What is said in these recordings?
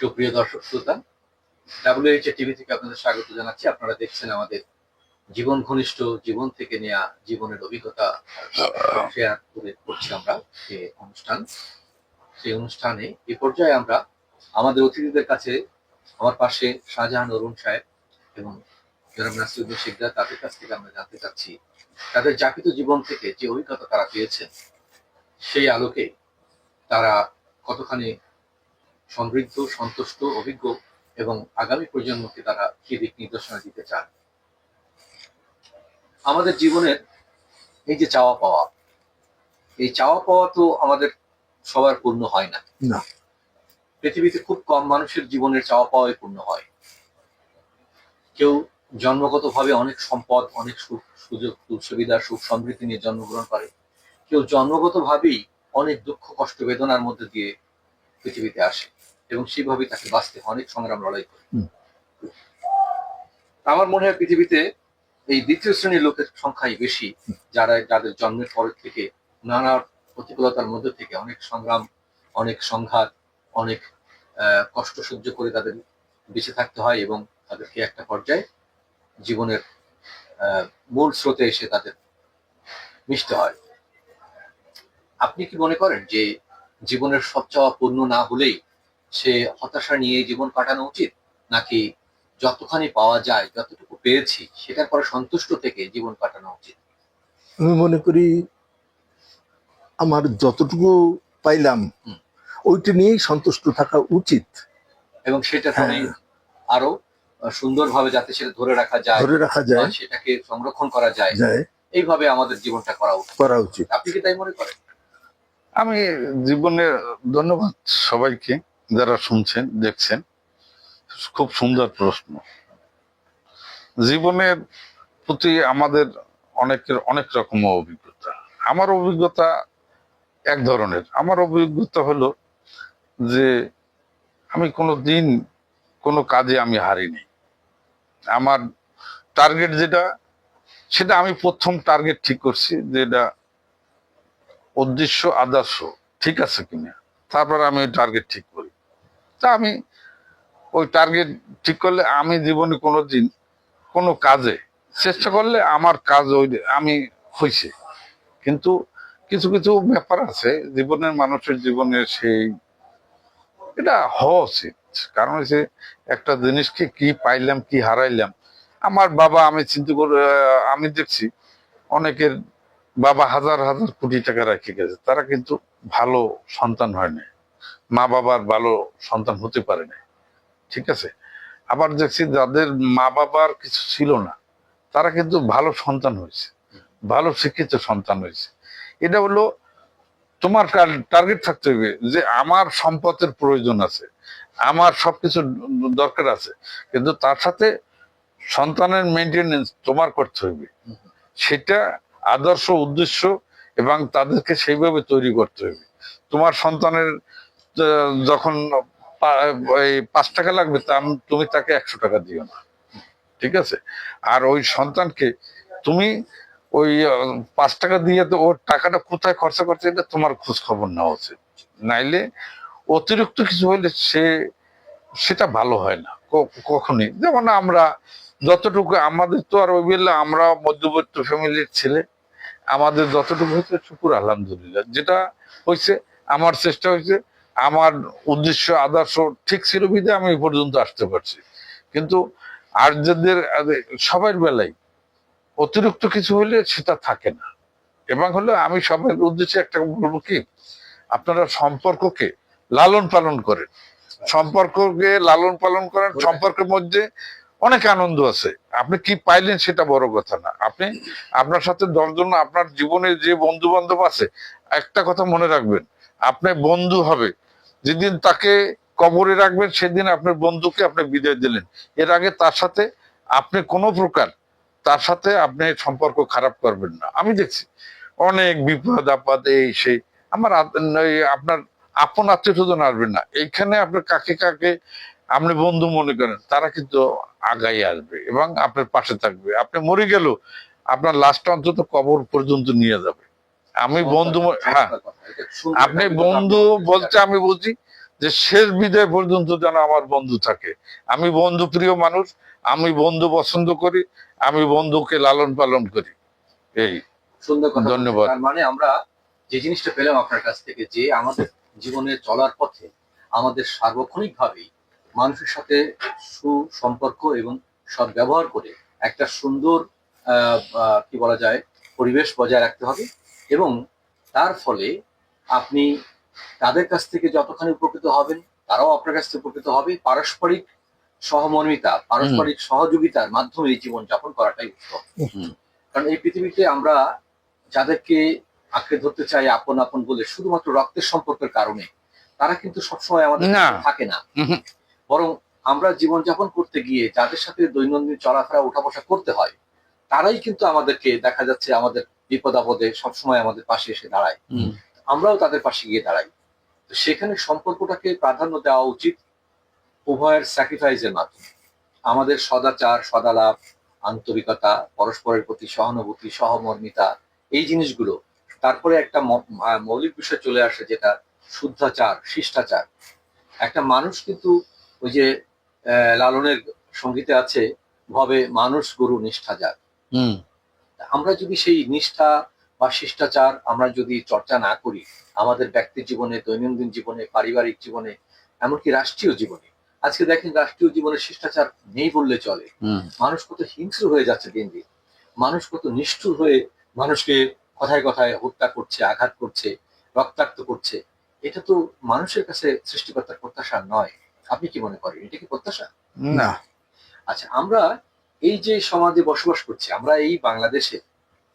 সুপ্রিয় দর্শক শ্রোতা ডাব্লিউএইচ টিভি থেকে আপনাদের স্বাগত জানাচ্ছি। আপনারা দেখছেন আমাদের জীবন ঘনিষ্ঠ জীবন থেকে নেওয়া জীবনের অভিজ্ঞতা শেয়ার করে করছি আমরা যে অনুষ্ঠান। সেই অনুষ্ঠানে এই পর্যায়ে আমরা আমাদের অতিথিদের কাছে আমার পাশে শাহজাহান অরুণ সাহেব এবং জনাব নাসিরুদ্দিন শিকদার, তাদের কাছ থেকে আমরা জানতে চাচ্ছি, তাদের জাপিত জীবন থেকে যে অভিজ্ঞতা তারা পেয়েছেন, সেই আলোকে তারা কতখানি সমৃদ্ধ সন্তুষ্ট অভিজ্ঞ এবং আগামী প্রজন্মকে তারা কি দিক নির্দেশনা দিতে চান আমাদের জীবনের এই যে চাওয়া পাওয়া এই চাওয়া পাওয়া তো আমাদের সবার পূর্ণ হয় না। পৃথিবীতে খুব কম মানুষের জীবনের চাওয়া পাওয়াই পূর্ণ হয়। কেউ জন্মগতভাবে অনেক সম্পদ অনেক সুখ সুযোগ সুবিধা সুখ সমৃদ্ধি নিয়ে জন্মগ্রহণ করে। কেউ জন্মগতভাবেই অনেক দুঃখ কষ্ট বেদনার মধ্যে দিয়ে পৃথিবীতে আসে। এবং সেভাবেই তাকে বাঁচতে অনেক সংগ্রাম লড়াই করে। আমার মনে হয় পৃথিবীতে এই দ্বিতীয় শ্রেণির লোকের সংখ্যাই বেশি যারা যাদের জন্মের পর থেকে নানা প্রতিকূলতার মধ্যে থেকে অনেক সংগ্রাম অনেক সংঘাত অনেক আহ, কষ্ট সহ্য করে তাদের বেঁচে থাকতে হয় এবং তাদেরকে একটা পর্যায়ে জীবনের আহ, মূল স্রোতে এসে তাদের মিশতে হয়। আপনি কি মনে করেন যে জীবনের সব চাওয়া পূর্ণ না হলেই সে হতাশা নিয়ে জীবন কাটানো উচিত? নাকি যতখানি পাওয়া যায় যতটুকু পেয়েছি সেটার পরে সন্তুষ্ট থেকে জীবন কাটানো উচিত? আমি মনে করি আমার যতটুকু পাইলাম হুম। ওইটা নিয়েই সন্তুষ্ট থাকা উচিত। এবং সেটা হ্যাঁ। আরও সুন্দরভাবে যাতে সেটা ধরে রাখা যায় ধরে রাখা যায়। সেটাকে সংরক্ষণ করা যায় যায়। এইভাবে আমাদের জীবনটা করা উচিত। করা উচিত। আপনি কি তাই মনে করেন? আমি জীবনের ধন্যবাদ সবাইকে। যারা শুনছেন, দেখছেন, খুব সুন্দর প্রশ্ন। জীবনের প্রতি আমাদের অনেকের অনেক রকম অভিজ্ঞতা। আমার অভিজ্ঞতা এক ধরনের। আমার অভিজ্ঞতা হলো যে আমি কোনো দিন কোনো কাজে আমি হারিনি। আমার টার্গেট যেটা, সেটা আমি প্রথম টার্গেট ঠিক করছি যে এটা উদ্দেশ্য, আদর্শ ঠিক আছে কিনা। তারপর আমি টার্গেট ঠিক করি তা আমি ওই টার্গেট ঠিক করলে আমি জীবনে কোনো দিন কোনো কাজে চেষ্টা করলে আমার কাজ ওই আমি হয়েছে কিন্তু কিছু কিছু ব্যাপার আছে, জীবনের মানুষের জীবনে সেই এটা হওয়া উচিত। কারণ হচ্ছে একটা জিনিসকে কি পাইলাম, কি হারাইলাম। আমার বাবা আমি চিন্তা করে, আমি দেখছি অনেকের বাবা হাজার হাজার কোটি টাকা রেখে গেছে, তারা কিন্তু ভালো সন্তান হয় না মা বাবার ভালো সন্তান হতে পারে না ঠিক আছে? আবার দেখছি যাদের মা বাবার কিছু ছিল না, তারা কিন্তু ভালো সন্তান হয়েছে, ভালো শিক্ষিত সন্তান হয়েছে। এটা হলো তোমার টার্গেট থাকতে হবে যে আমার সম্পদের প্রয়োজন আছে, আমার সবকিছু দরকার আছে, কিন্তু তার সাথে সন্তানের মেনটেনেন্স তোমার করতে হবে। সেটা আদর্শ উদ্দেশ্য এবং তাদেরকে সেইভাবে তৈরি করতে হবে। তোমার সন্তানের যখন পাঁচ টাকা লাগবে তুমি তাকে একশো টাকা দিও না। ঠিক আছে? আর ওই সন্তানকে তুমি ওই পাঁচ টাকা দিয়ে তো ওর টাকাটা কোথায় খরচা করছে, এটা তোমার খোঁজ খবর নেওয়া উচিত। নাইলে অতিরিক্ত কিছু হলে সে, সেটা ভালো হয় না কখনই। যেমন আমরা যতটুকু, আমাদের তো আর ওই বেলা আমরা মধ্যবিত্ত ফ্যামিলির ছেলে, আমাদের যতটুকু হয়েছে, শুকুর, আলহামদুলিল্লাহ। যেটা হয়েছে, আমার চেষ্টা হয়েছে আমার উদ্দেশ্য আদর্শ ঠিক ছিল বিধে আমি এই পর্যন্ত আসতে পারছি। কিন্তু আর্যদের সবার বেলায় অতিরিক্ত কিছু হলে সেটা থাকে না। এবং হলো আমি সবার উদ্দেশ্যে একটা বলব কি আপনারা সম্পর্ককে লালন পালন করেন। সম্পর্ককে লালন পালন করেন সম্পর্কের মধ্যে অনেক আনন্দ আছে। আপনি কি পাইলেন সেটা বড় কথা না। আপনি আপনার সাথে দশজন আপনার জীবনে যে বন্ধু বান্ধব আছে, একটা কথা মনে রাখবেন, আপনার বন্ধু হবে। যেদিন তাকে কবরে রাখবেন, সেদিন আপনার বন্ধুকে আপনি বিদায় দিলেন। এর আগে তার সাথে আপনি কোনো প্রকার তার সাথে আপনি সম্পর্ক খারাপ করবেন না। আমি দেখছি অনেক বিপদ, আপদ, এই, সেই। আমার আপনার আপন আত্মীয় স্বজন আসবেন না। এইখানে আপনার কাকে কাকে আপনি বন্ধু মনে করেন তারা কিন্তু আগাই আসবে এবং আপনার পাশে থাকবে। আপনি মরে গেল আপনার লাস্টটা অন্তত কবর পর্যন্ত নিয়ে যাবে। আমি বন্ধু হ্যাঁ। আপনি বন্ধু বলতে আমি বলছি যে শেষ বিদায় পর্যন্ত যেন আমার বন্ধু থাকে। আমি বন্ধু প্রিয় মানুষ আমি বন্ধু পছন্দ করি আমি বন্ধুকে লালন পালন করি। এই। সুন্দর ধন্যবাদ। মানে আমরা যে জিনিসটা পেলাম আপনার কাছ থেকে যে আমাদের জীবনে চলার পথে আমাদের সার্বক্ষণিক ভাবেই মানুষের সাথে সুসম্পর্ক এবং সদ্ব্যবহার করে একটা সুন্দর কি বলা যায় পরিবেশ বজায় রাখতে হবে এবং তার ফলে আপনি তাদের কাছ থেকে যতখানি উপকৃত হবেন তারাও আপনার কাছ থেকে উপকৃত হবে। পারস্পরিক সহমর্মিতা পারস্পরিক সহযোগিতার মাধ্যমে এই জীবন যাপন করাটাই উত্তম। কারণ এই পৃথিবীতে আমরা যাদেরকে আঁকড়ে ধরতে চাই আপন আপন বলে শুধুমাত্র রক্তের সম্পর্কের কারণে তারা কিন্তু সবসময় আমাদের থাকে না। বরং আমরা জীবনযাপন করতে গিয়ে যাদের সাথে দৈনন্দিন চলাফেরা উঠা বসা করতে হয় তারাই কিন্তু আমাদেরকে দেখা যাচ্ছে আমাদের বিপদ আপদে সবসময় আমাদের পাশে এসে দাঁড়ায়। আমরাও তাদের পাশে গিয়ে দাঁড়াই। তো সেখানে সম্পর্কটাকে প্রাধান্য দেওয়া উচিত উভয়ের স্যাক্রিফাইসের মাধ্যমে। আমাদের সদাচার সদালাভ আন্তরিকতা পরস্পরের প্রতি সহানুভূতি সহমর্মিতা এই জিনিসগুলো তারপরে একটা মৌলিক বিষয় চলে আসে যেটা শুদ্ধাচার শিষ্টাচার। একটা মানুষ কিন্তু ওই যে আহ, লালনের সঙ্গীতে আছে ভবে মানুষ গুরু নিষ্ঠাজার হুম। আমরা যদি সেই নিষ্ঠা বা শিষ্টাচার আমরা যদি চর্চা না করি আমাদের ব্যক্তি জীবনে দৈনন্দিন জীবনে পারিবারিক জীবনে এমনকি রাষ্ট্রীয় জীবনে আজকে দেখেন রাষ্ট্রীয় জীবনে শিষ্টাচার নেই বললে চলে। হুম। মানুষ কত হিংস্র হয়ে যাচ্ছে দিন দিন। মানুষ কত নিষ্ঠুর হয়ে মানুষকে কথায় কথায় হত্যা করছে আঘাত করছে রক্তাক্ত করছে। এটা তো মানুষের কাছে সৃষ্টিকর্তার প্রত্যাশা নয়। আপনি কি মনে করেন? এটা কি প্রত্যাশা? না। আচ্ছা আমরা এই যে সমাজে বসবাস করছি আমরা এই বাংলাদেশে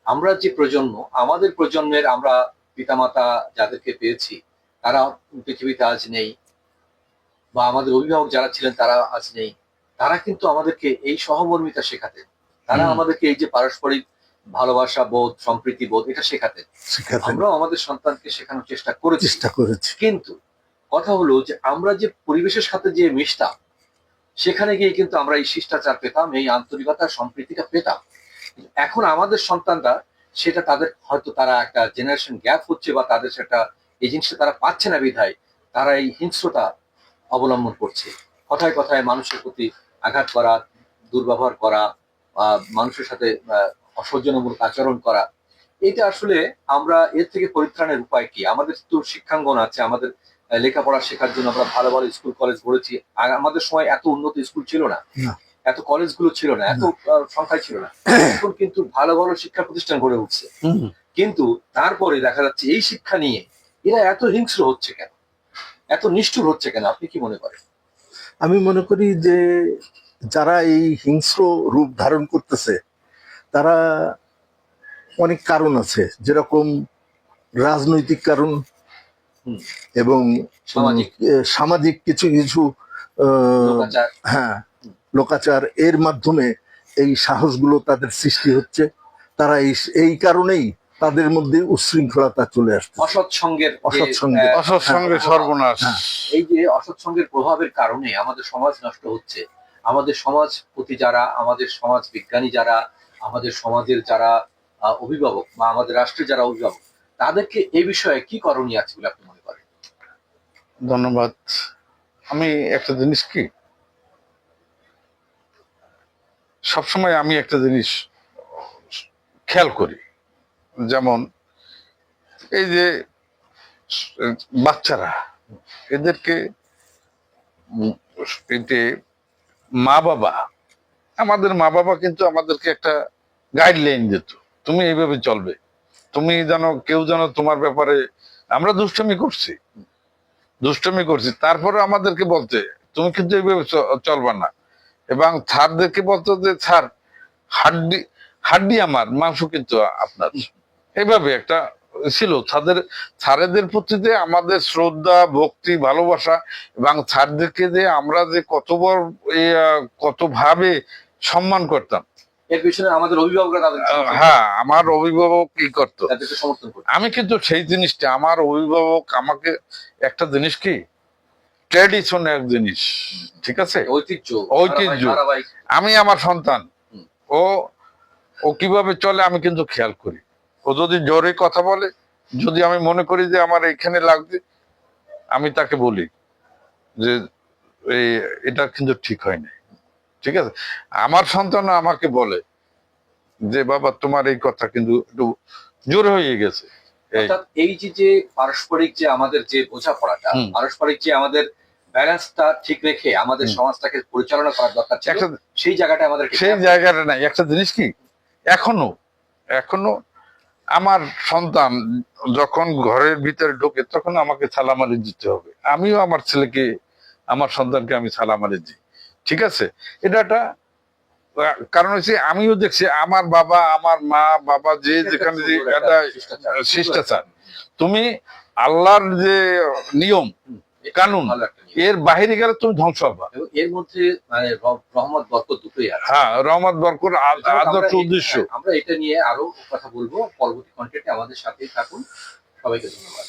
আমরা যে প্রজন্ম আমাদের প্রজন্মের আমরা পিতামাতা যাদেরকে পেয়েছি তারা পৃথিবীতে আজ নেই বা আমাদের অভিভাবক যারা ছিলেন তারা আজ নেই তারা কিন্তু আমাদেরকে এই সহমর্মিতা শেখাতেন তারা আমাদেরকে এই যে পারস্পরিক ভালোবাসা বোধ সম্প্রীতি বোধ এটা শেখাতেন শেখাতে। আমরাও আমাদের সন্তানকে শেখানোর চেষ্টা করেছি। চেষ্টা করেছি। কিন্তু কথা হলো যে আমরা যে পরিবেশের সাথে যে মিশতাম, সেখানে গিয়ে কিন্তু আমরা এই শিষ্টাচার পেতাম, এই আন্তরিকতা সম্প্রীতিটা পেতাম। এখন আমাদের সন্তানরা সেটা তাদের হয়তো তারা একটা জেনারেশন গ্যাপ হচ্ছে বা তাদের সেটা এই জিনিসটা তারা পাচ্ছে না বিধায়, তারা এই হিংস্রতা অবলম্বন করছে। কথায় কথায় মানুষের প্রতি আঘাত করা, দুর্ব্যবহার করা মানুষের সাথে অসৌজন্যমূলক আচরণ করা, এটা আসলে আমরা এর থেকে পরিত্রাণের উপায় কি? আমাদের তো শিক্ষাঙ্গন আছে, আমাদের লেখাপড়া শেখার জন্য আমরা ভালো ভালো স্কুল কলেজ গড়েছি। আর আমাদের সময় এত উন্নত স্কুল ছিল না। এত কলেজগুলো ছিল না এত সংখ্যায় ছিল না। এখন কিন্তু ভালো ভালো শিক্ষা প্রতিষ্ঠান গড়ে উঠছে। কিন্তু তারপরে দেখা যাচ্ছে এই শিক্ষা নিয়ে এরা এত হিংস্র হচ্ছে কেন? এত নিষ্ঠুর হচ্ছে কেন? আপনি কি মনে করেন? আমি মনে করি যে যারা এই হিংস্র রূপ ধারণ করতেছে তারা অনেক কারণ আছে। যেরকম রাজনৈতিক কারণ। এবং সামাজিক। সামাজিক কিছু কিছু আহ, লোকাচার। হ্যাঁ লোকাচার। এর মাধ্যমে এই সাহসগুলো তাদের সৃষ্টি হচ্ছে। তারা এই এই কারণেই তাদের মধ্যে উচ্ছৃঙ্খলতা চলে আসছে। অসৎ সঙ্গের অসৎ সঙ্গে। অসৎ সঙ্গে সর্বনাশ। হ্যাঁ। এই যে অসৎ সঙ্গের প্রভাবের কারণে আমাদের সমাজ নষ্ট হচ্ছে। আমাদের সমাজ প্রতি যারা আমাদের সমাজ বিজ্ঞানী যারা আমাদের সমাজের যারা আহ, অভিভাবক বা আমাদের রাষ্ট্রের যারা অভিভাবক তাদেরকে এ বিষয়ে কি করণীয় আছে বলে আপনি মনে করেন? ধন্যবাদ। আমি একটা জিনিস কি? সবসময় আমি একটা জিনিস খেয়াল করি। যেমন এই যে বাচ্চারা, এদেরকে এতে মা বাবা আমাদের মা বাবা কিন্তু আমাদেরকে একটা গাইডলাইন দিত, তুমি এইভাবে চলবে। তুমি যেন কেউ যেন তোমার ব্যাপারে আমরা দুষ্টমি করছি। দুষ্টমি করছি। তারপরে আমাদেরকে বলতে তুমি কিন্তু এইভাবে চলবা না। এবং ছাড়দেরকে বলতো যে ছাড় হাড্ডি হাড্ডি আমার মাংস কিন্তু আপনার। এইভাবে একটা ছিল। ছাদের ছাড়েদের প্রতি যে আমাদের শ্রদ্ধা ভক্তি ভালোবাসা এবং ছাড়দেরকে যে আমরা যে কত বড় এ, আহ, কত ভাবে সম্মান করতাম এর পিছনে আমাদের অভিভাবকরা তাদেরকে আহ, হ্যাঁ আমার অভিভাবক কি করতো? আমি কিন্তু সেই জিনিসটা আমার অভিভাবক আমাকে একটা জিনিস কি? ট্র্যাডিশন এক জিনিস ঠিক আছে? ঐতিহ্য ঐতিহ্য। আমি আমার সন্তান ও ও কীভাবে চলে আমি কিন্তু খেয়াল করি। ও যদি জোরে কথা বলে যদি আমি মনে করি যে আমার এখানে লাগবে আমি তাকে বলি যে এই এটা কিন্তু ঠিক হয় না ঠিক আছে? আমার সন্তান আমাকে বলে যে বাবা তোমার এই কথা কিন্তু একটু জোর হয়ে গেছে। এই। যে যে পারস্পরিক যে আমাদের যে বোঝাপড়াটা। পারস্পরিক যে আমাদের ব্যালেন্সটা ঠিক রেখে আমাদের সমাজটাকে পরিচালনা করার দরকার ছিল সেই জায়গাটা আমাদের সেই জায়গাটা নাই। একটা জিনিস কি? এখনও এখনও আমার সন্তান যখন ঘরের ভিতরে ঢোকে তখন আমাকে দিতে হবে। আমিও আমার ছেলেকে আমার সন্তানকে আমি আলি দিই। ঠিক আছে? এটা একটা কারণ হচ্ছে আমিও দেখছি আমার বাবা আমার মা বাবা যে যেখানে যে একটা শিষ্টাচার। তুমি আল্লাহর যে নিয়ম কানুন, এর বাহিরে গেলে তুমি ধ্বংস হবা। এর মধ্যে মানে রহমত বরকত দুটোই আছে। হ্যাঁ রহমত বরকর আদর্শ উদ্দেশ্য। আমরা এটা নিয়ে আরও কথা বলব। পরবর্তী কন্টেন্টে আমাদের সাথেই থাকুন। সবাইকে ধন্যবাদ।